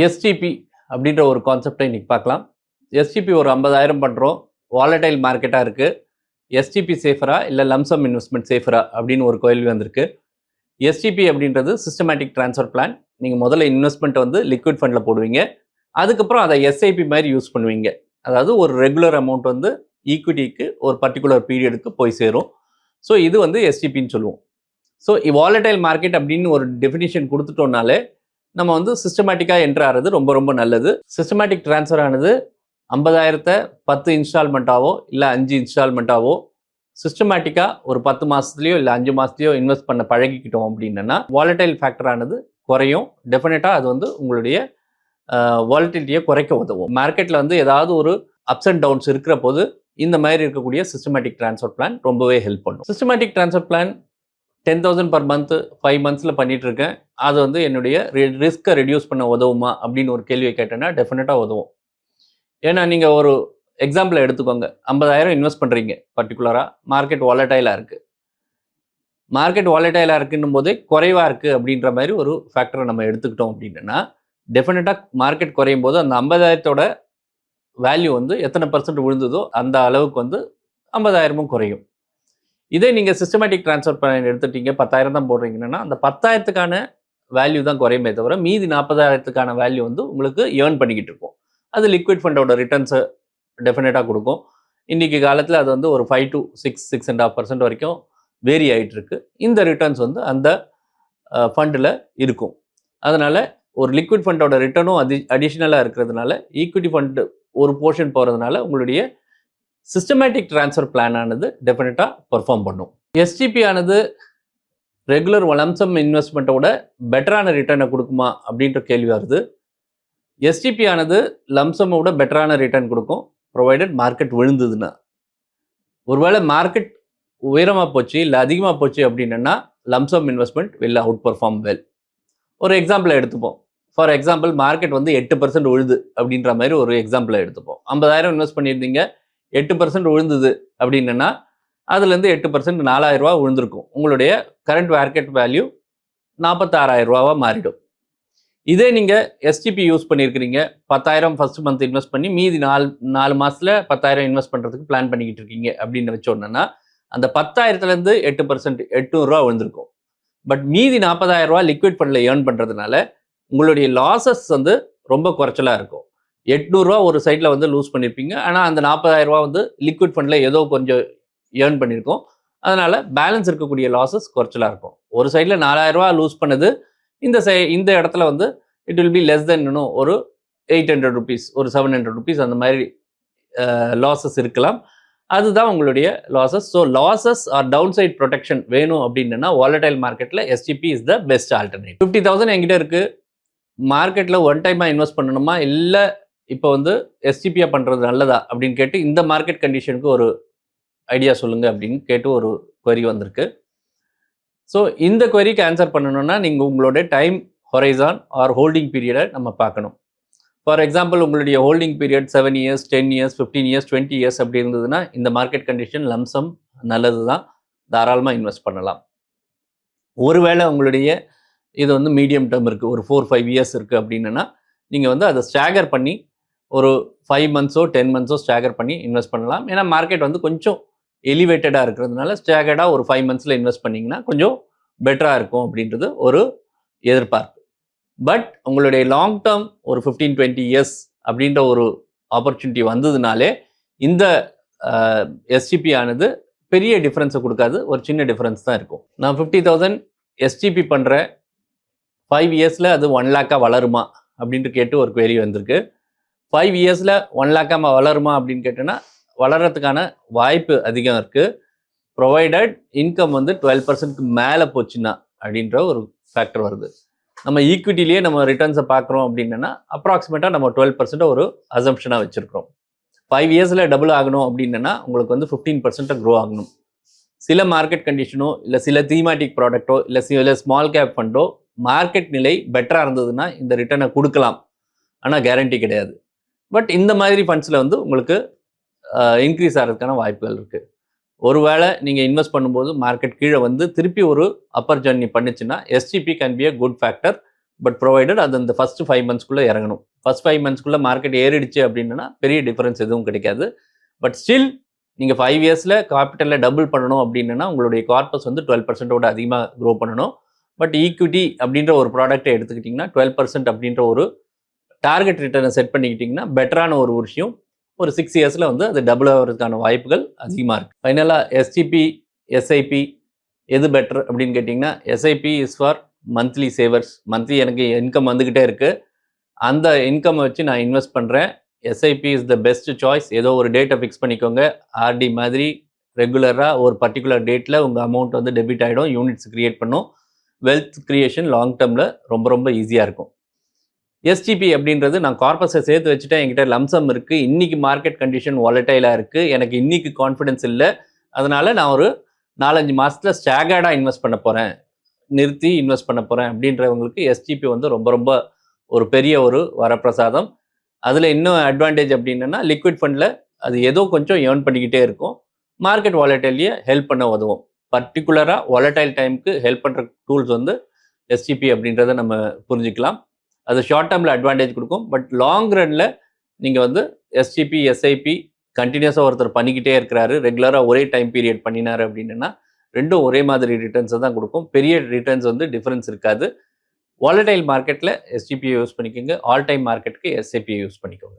SDP அப்படின்ற ஒரு கான்செப்டை இன்றைக்கி பார்க்கலாம். எஸ்டிபி ஒரு ஐம்பதாயிரம் பண்ணுறோம் வாலடைல் மார்க்கெட்டாக இருக்குது எஸ்டிபி சேஃபரா இல்லை லம்சம் இன்வெஸ்ட்மெண்ட் சேஃபரா அப்படின்னு ஒரு கேள்வி வந்திருக்கு. எஸ்டிபி அப்படின்றது சிஸ்டமேட்டிக் ட்ரான்ஸ்ஃபர் பிளான் நீங்கள் முதல்ல இன்வெஸ்ட்மெண்ட் வந்து லிக்விட் ஃபண்டில் போடுவீங்க. அதுக்கப்புறம் அதை எஸ்ஐபி மாதிரி யூஸ் பண்ணுவீங்க. அதாவது ஒரு ரெகுலர் அமௌண்ட் வந்து ஈக்விட்டிக்கு ஒரு பர்டிகுலர் பீரியடுக்கு போய் சேரும். ஸோ இது வந்து எஸ்டிபின்னு சொல்லுவோம். ஸோ வாலடைல் மார்க்கெட் அப்படின்னு ஒரு டெஃபினிஷன் கொடுத்துட்டோம்னாலே நம்ம வந்து சிஸ்டமேட்டிக்காக என்ட்ரு ஆகிறது ரொம்ப ரொம்ப நல்லது. சிஸ்டமேட்டிக் ட்ரான்ஸ்ஃபர் ஆனது ஐம்பதாயிரத்தை பத்து இன்ஸ்டால்மெண்ட்டாவோ இல்லை அஞ்சு இன்ஸ்டால்மெண்ட்டாவோ சிஸ்டமேட்டிக்காக ஒரு பத்து மாதத்துலையோ இல்லை அஞ்சு மாதத்துலையோ இன்வெஸ்ட் பண்ண பழகிக்கிட்டோம் அப்படின்னா வாலடைல் ஃபேக்டரானது குறையும். டெஃபினட்டாக அது வந்து உங்களுடைய வாலட்டிலிட்டியை குறைக்க உதவும். மார்க்கெட்டில் வந்து ஏதாவது ஒரு அப்ஸ் அண்ட் டவுன்ஸ் இருக்கிற போது இந்த மாதிரி இருக்கக்கூடிய சிஸ்டமேட்டிக் ட்ரான்ஸ்ஃபர் பிளான் ரொம்பவே ஹெல்ப் பண்ணும். Systematic transfer plan ten thousand per month five மந்த்ஸில் பண்ணிகிட்ருக்கேன் அது வந்து என்னுடைய ரிஸ்க்கை ரெடியூஸ் பண்ண உதவுமா அப்படின்னு ஒரு கேள்வியை கேட்டேன்னா டெஃபினட்டாக உதவும். ஏன்னா நீங்கள் ஒரு எக்ஸாம்பிள் எடுத்துக்கோங்க. ஐம்பதாயிரம் இன்வெஸ்ட் பண்ணுறீங்க பர்டிகுலராக மார்க்கெட் வாலட்டைலாக இருக்குது மார்க்கெட் வாலட்டைலாக இருக்குன்னும் போதே குறைவாக இருக்குது அப்படின்ற மாதிரி ஒரு ஃபேக்டரை நம்ம எடுத்துக்கிட்டோம் அப்படின்னா டெஃபினட்டாக மார்க்கெட் குறையும் போது அந்த ஐம்பதாயிரத்தோட வேல்யூ வந்து எத்தனை பர்சன்ட் விழுந்ததோ அந்த அளவுக்கு வந்து ஐம்பதாயிரமும் குறையும். இதே நீங்கள் சிஸ்டமேட்டிக் ட்ரான்ஸ்ஃபர் பண்ண எடுத்துட்டீங்க. பத்தாயிரம் தான் போடுறீங்கன்னா அந்த பத்தாயிரத்துக்கான வேல்யூ தான் குறையுமே தவிர மீதி நாற்பதாயிரத்துக்கான வேல்யூ வந்து உங்களுக்கு ஏர்ன் பண்ணிக்கிட்டு இருக்கும். அது லிக்விட் ஃபண்டோட ரிட்டர்ன்ஸை டெஃபினட்டாக கொடுக்கும். இன்றைக்கி காலத்தில் அது வந்து ஒரு five to six six and half percent வரைக்கும் வேரி ஆகிட்டுருக்கு இந்த ரிட்டர்ன்ஸ் வந்து அந்த ஃபண்டில் இருக்கும். அதனால் ஒரு லிக்விட் ஃபண்டோட ரிட்டர்னும் அதி அடிஷ்னலாக இருக்கிறதுனால ஈக்விட்டி ஃபண்டு ஒரு போர்ஷன் போகிறதுனால உங்களுடைய சிஸ்டமேட்டிக் ட்ரான்ஸ்ஃபர் பிளான் ஆனது டெஃபினட்டாக பெர்ஃபார்ம் பண்ணும். எஸ்டிபி ஆனது ரெகுலர் வளம்சம் இன்வெஸ்ட்மெண்ட்டோட பெட்டரான ரிட்டர்னை கொடுக்குமா அப்படின்ற கேள்வி வருது. எஸ்டிபி ஆனது லம்சமோட பெட்டரான ரிட்டர்ன் கொடுக்கும். ப்ரொவைடட் மார்க்கெட் விழுந்ததுன்னா. ஒருவேளை மார்க்கெட் உயரமாக போச்சு இல்லை அதிகமாக போச்சு அப்படின்னா லம்சம் இன்வெஸ்ட்மெண்ட் வெளில அவுட் பர்ஃபார்ம் வெல் ஒரு எக்ஸாம்பிளை எடுத்துப்போம். ஃபார் எக்ஸாம்பிள் மார்க்கெட் வந்து எட்டு பர்சன்ட் விழுது அப்படின்ற மாதிரி ஒரு எக்ஸாம்பிளை எடுத்துப்போம். ஐம்பதாயிரம் இன்வெஸ்ட் பண்ணியிருந்தீங்க எட்டு பர்சன்ட் விழுந்தது அப்படின்னா அதுலேருந்து எட்டு பர்சன்ட் நாலாயிரரூவா விழுந்திருக்கும். உங்களுடைய கரண்ட் மார்க்கெட் வேல்யூ நாற்பத்தாறாயிரரூவாவாக மாறிடும். இதே நீங்கள் எஸ்டிபி யூஸ் பண்ணியிருக்கிறீங்க. பத்தாயிரம் ஃபர்ஸ்ட் மந்த் இன்வெஸ்ட் பண்ணி மீதி நாலு நாலு மாதத்தில் பத்தாயிரம் இன்வெஸ்ட் பண்ணுறதுக்கு பிளான் பண்ணிக்கிட்டு இருக்கீங்க அப்படின்னு வச்சோன்னா அந்த பத்தாயிரத்துலேருந்து எட்டு பர்சன்ட் எட்நூறுரூவா விழுந்திருக்கும். பட் மீதி நாற்பதாயிரரூவா லிக்விட் ஃபண்டில் ஏர்ன் பண்ணுறதுனால உங்களுடைய லாசஸ் வந்து ரொம்ப குறைச்சலாக இருக்கும். எட்நூறுரூவா ஒரு சைடில் வந்து லூஸ் பண்ணியிருப்பீங்க ஆனால் அந்த நாற்பதாயிரரூவா வந்து லிக்விட் ஃபண்டில் ஏதோ கொஞ்சம் ஏர்ன் பண்ணியிருக்கோம் அதனால் பேலன்ஸ் இருக்கக்கூடிய லாசஸ் குறைச்சலாக இருக்கும். ஒரு சைடில் நாலாயிரரூவா லூஸ் பண்ணது இந்த சை இந்த இடத்துல வந்து it will be less then இன்னும் ஒரு எயிட் ஹண்ட்ரட் ருபீஸ் ஒரு செவன் ஹண்ட்ரட் ருபீஸ் அந்த மாதிரி லாசஸ் இருக்கலாம். அதுதான் உங்களுடைய losses so losses are downside protection வேணும் அப்படின்னா வாலடைல் மார்க்கெட்டில் STP is the best alternate fifty thousand என்கிட்ட இருக்குது மார்க்கெட்டில் ஒன் டைமாக இன்வெஸ்ட் பண்ணணுமா? இல்லை இப்போ வந்து எஸ்டிபியாக பண்ணுறது நல்லதா? அப்படின்னு கேட்டு இந்த மார்க்கெட் கண்டிஷனுக்கு ஒரு ஐடியா சொல்லுங்கள் அப்படின்னு கேட்டு ஒரு கொரி வந்திருக்கு. ஸோ இந்த கொரிக்கு ஆன்சர் பண்ணணும்னா நீங்கள் உங்களோட டைம் ஹொரைசான் ஆர் ஹோல்டிங் பீரியடை நம்ம பார்க்கணும். ஃபார் எக்ஸாம்பிள் உங்களுடைய holding period seven years ten years fifteen years twenty years அப்படி இருந்ததுன்னா இந்த மார்க்கெட் கண்டிஷன் லம்சம் நல்லது தான் தாராளமாக இன்வெஸ்ட் பண்ணலாம். ஒருவேளை உங்களுடைய இது வந்து மீடியம் டேர்ம் இருக்குது ஒரு ஃபோர் ஃபைவ் இயர்ஸ் இருக்குது அப்படின்னா நீங்கள் வந்து அதை ஸ்டாகர் பண்ணி ஒரு ஃபைவ் மந்த்ஸோ டென் மந்த்ஸோ ஸ்டாகர் பண்ணி இன்வெஸ்ட் பண்ணலாம். ஏன்னா மார்க்கெட் வந்து கொஞ்சம் எலிவேட்டடாக இருக்கிறதுனால ஸ்டாகர்டாக ஒரு ஃபைவ் மந்த்ஸில் இன்வெஸ்ட் பண்ணிங்கன்னா கொஞ்சம் பெட்டராக இருக்கும் அப்படின்றது ஒரு எதிர்பார்ப்பு. பட் உங்களுடைய லாங் டேர்ம் ஒரு ஃபிஃப்டீன் டுவெண்ட்டி இயர்ஸ் அப்படின்ற ஒரு ஆப்பர்ச்சுனிட்டி வந்ததுனாலே இந்த எஸ்டிபி ஆனது பெரிய டிஃப்ரென்ஸை கொடுக்காது. ஒரு சின்ன டிஃப்ரென்ஸ் தான் இருக்கும். நான் ஃபிஃப்டி தௌசண்ட் எஸ்டிபி பண்ணுறேன் ஃபைவ் இயர்ஸில் அது ஒன் லேக்காக வளருமா அப்படின்ட்டு கேட்டு ஒரு query வந்திருக்கு. ஃபைவ் இயர்ஸில் ஒன் லேக்காக வளருமா அப்படின்னு கேட்டோன்னா வளர்கிறதுக்கான வாய்ப்பு அதிகம் இருக்குது ப்ரொவைடட் இன்கம் வந்து டுவெல் பர்சன்ட்க்கு மேலே போச்சுன்னா அப்படின்ற ஒரு ஃபேக்டர் வருது. நம்ம ஈக்விட்டிலேயே நம்ம ரிட்டர்ன்ஸை பார்க்குறோம் அப்படின்னா அப்ராக்சிமேட்டாக நம்ம டுவெல் பர்சன்ட்டை ஒரு அசம்ஷனாக வச்சுருக்கிறோம். ஃபைவ் இயர்ஸில் டபுள் ஆகணும் அப்படின்னா உங்களுக்கு வந்து ஃபிஃப்டீன் பர்சன்ட்டாக க்ரோ ஆகணும். சில மார்க்கெட் கண்டிஷனோ இல்லை சில தீமாட்டிக் ப்ராடக்ட்டோ இல்லை சில ஸ்மால் கேப் ஃபண்டோ மார்க்கெட் நிலை பெட்டராக இருந்ததுன்னா இந்த ரிட்டர்னை கொடுக்கலாம். ஆனால் கேரண்டி கிடையாது. பட் இந்த மாதிரி ஃபண்ட்ஸில் வந்து உங்களுக்கு இன்க்ரீஸ் ஆகிறதுக்கான வாய்ப்புகள் இருக்குது ஒருவேளை நீங்கள் இன்வெஸ்ட் பண்ணும்போது மார்க்கெட் கீழே வந்து திருப்பி ஒரு அப்பர் ஜர்னி பண்ணுச்சுன்னா STP can be a good factor but provided அது அந்த ஃபஸ்ட்டு ஃபைவ் மந்த்ஸ்க்குள்ளே இறங்கணும். ஃபஸ்ட் ஃபைவ் மந்த்ஸ்க்குள்ளே மார்க்கெட் ஏறிடுச்சு அப்படின்னா பெரிய டிஃப்ரென்ஸ் எதுவும் கிடைக்காது. பட் ஸ்டில் நீங்கள் ஃபைவ் இயர்ஸில் கேபிட்டலில் டபுள் பண்ணணும் அப்படின்னா உங்களுடைய கார்பஸ் வந்து டுவெல் பர்சன்ட்டோட அதிகமாக க்ரோ பண்ணணும். பட் ஈக்விட்டி அப்படின்ற ஒரு ப்ராடக்ட்டை எடுத்துக்கிட்டிங்கன்னா டுவெல் பர்சன்ட் அப்படின்ற ஒரு டார்கெட் ரிட்டர்னை செட் பண்ணிக்கிட்டிங்கன்னா பெட்டரான ஒரு விஷயம் ஒரு சிக்ஸ் இயர்ஸில் வந்து அது டபுள் ஆகிறதுக்கான வாய்ப்புகள் அதிகமாக இருக்குது ஃபைனலாக எஸ்டிபி எஸ்ஐபி எது பெட்டர் அப்படின்னு கேட்டிங்கன்னா SIP is for monthly savers monthly எனக்கு இன்கம் வந்துக்கிட்டே இருக்குது அந்த இன்கம் வச்சு நான் இன்வெஸ்ட் பண்ணுறேன் SIP is the best choice ஏதோ ஒரு டேட்டை ஃபிக்ஸ் பண்ணிக்கோங்க. ஆர்டி மாதிரி ரெகுலராக ஒரு பர்டிகுலர் டேட்டில் உங்கள் அமௌண்ட் வந்து டெபிட் ஆகிடும் யூனிட்ஸ் க்ரியேட் பண்ணும். வெல்த் க்ரியேஷன் லாங் டேர்மில் ரொம்ப ரொம்ப ஈஸியாக இருக்கும். எஸ்டிபி அப்படின்றது நான் கார்பஸை சேர்த்து வச்சுட்டேன். என்கிட்ட லம்சம் இருக்குது இன்றைக்கி மார்க்கெட் கண்டிஷன் வாலட்டைலாக இருக்குது எனக்கு இன்றைக்கி கான்ஃபிடென்ஸ் இல்லை. அதனால் நான் ஒரு நாலஞ்சு மாதத்தில் ஸ்டாகர்டாக இன்வெஸ்ட் பண்ண போகிறேன் நிறுத்தி இன்வெஸ்ட் பண்ண போகிறேன் அப்படின்றவங்களுக்கு எஸ்டிபி வந்து ரொம்ப ரொம்ப ஒரு பெரிய ஒரு வரப்பிரசாதம். அதில் இன்னும் அட்வான்டேஜ் அப்படின்னா லிக்விட் ஃபண்டில் அது ஏதோ கொஞ்சம் ஏர்ன் பண்ணிக்கிட்டே இருக்கும். மார்க்கெட் வாலட்டைலியை ஹெல்ப் பண்ண உதவும். பர்டிகுலராக வாலட்டைல் டைமுக்கு ஹெல்ப் பண்ணுற டூல்ஸ் வந்து எஸ்டிபி அப்படின்றத நம்ம புரிஞ்சுக்கலாம். அது ஷார்ட் டேர்மில் அட்வான்டேஜ் கொடுக்கும். பட் லாங் ரன்னில் நீங்கள் வந்து எஸ்டிபி எஸ்ஐபி கண்டினியூஸாக ஒருத்தர் பண்ணிக்கிட்டே இருக்கிறாரு. ரெகுலராக ஒரே டைம் பீரியட் பண்ணினாரு அப்படின்னா ரெண்டும் ஒரே மாதிரி ரிட்டர்ன்ஸை தான் கொடுக்கும். பெரிய ரிட்டர்ன்ஸ் வந்து டிஃப்ரென்ஸ் இருக்காது. வாலடைல் மார்க்கெட்டில் எஸ்டிபியை யூஸ் பண்ணிக்கோங்க. ஆல் டைம் மார்க்கெட்டுக்கு எஸ்ஐபியை யூஸ் பண்ணிக்கோங்க.